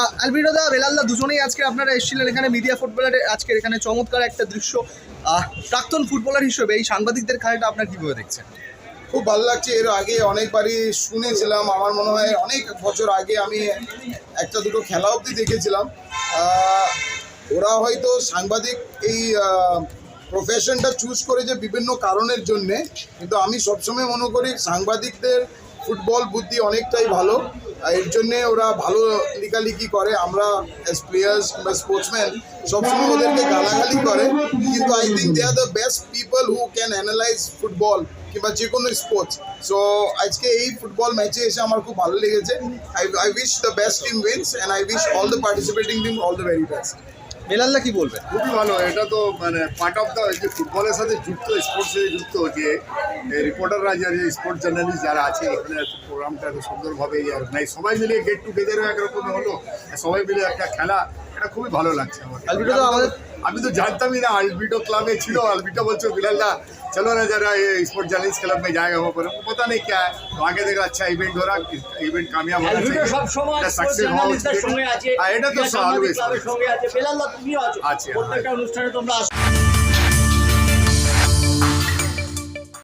আলবিরো দা বেলালদা দুজনেই আজকে আপনারা এসেছিলেন এখানে মিডিয়া ফুটবলারে, আজকের এখানে চমৎকার একটা দৃশ্য। প্রাক্তন ফুটবলার হিসেবে এই সাংবাদিকদের খেলাটা আপনার কীভাবে দেখছেন? খুব ভালো লাগছে। এর আগে অনেকবারই শুনেছিলাম, আমার মনে হয় অনেক বছর আগে আমি একটা দুটো খেলা অবধি দেখেছিলাম। ওরা হয়তো সাংবাদিক এই প্রফেশনটা চুজ করেছে বিভিন্ন কারণের জন্যে। কিন্তু আমি সবসময় মনে করি সাংবাদিকদের ফুটবল বুদ্ধি অনেকটাই ভালো। এর জন্যে ওরা ভালো লিখালিখি করে। আমরা অ্যাজ প্লেয়ার্স কিংবা স্পোর্টসম্যান সবসময় ওদেরকে গালাগালি করে। কিন্তু I think they are the best people who can analyse football কিংবা যে কোনো স্পোর্টস সো আজকে এই ফুটবল ম্যাচে এসে আমার খুব ভালো লেগেছে। I I wish the best team wins and I wish all the participating team all the very best বেলালদা কি বলবে? খুবই ভালো, এটা তো মানে পার্ট অফ দ্য যে ফুটবলের সাথে যুক্ত স্পোর্টস যুক্ত, যে রিপোর্টাররা যারা স্পোর্টস জার্নালিস্ট যারা আছে, এখানে প্রোগ্রামটা সুন্দরভাবে অর্গানাইজ সবাই মিলে গেট টুগেদারও একরকম হলো সবাই মিলে একটা খেলা এটা খুবই ভালো লাগছে আমার আলবিটো তো আমাদের- আমি তো জানতামই না আলবিটো ক্লাবে ছিল আলবিটো বলছো बिलाल दा चलो ना जरा ये स्पोर्ट जर्नलिस्ट क्लब में जाएगा वहाँ पर हमको पता नहीं क्या है तो आगे देखा अच्छा इवेंट हो रहा इवेंट कामयाब होना ভিডিও সব সময় এটা success হওয়া উচিত। জার্নালিস্টদের সঙ্গে আছে হ্যাঁ, এটা তো ক্রীড়া সাংবাদিক always ক্লাবের সঙ্গে আছে বেলাল দা তুমিও আছো আছি, হ্যাঁ। প্রত্যেকটা অনুষ্ঠানে তোমরা আসো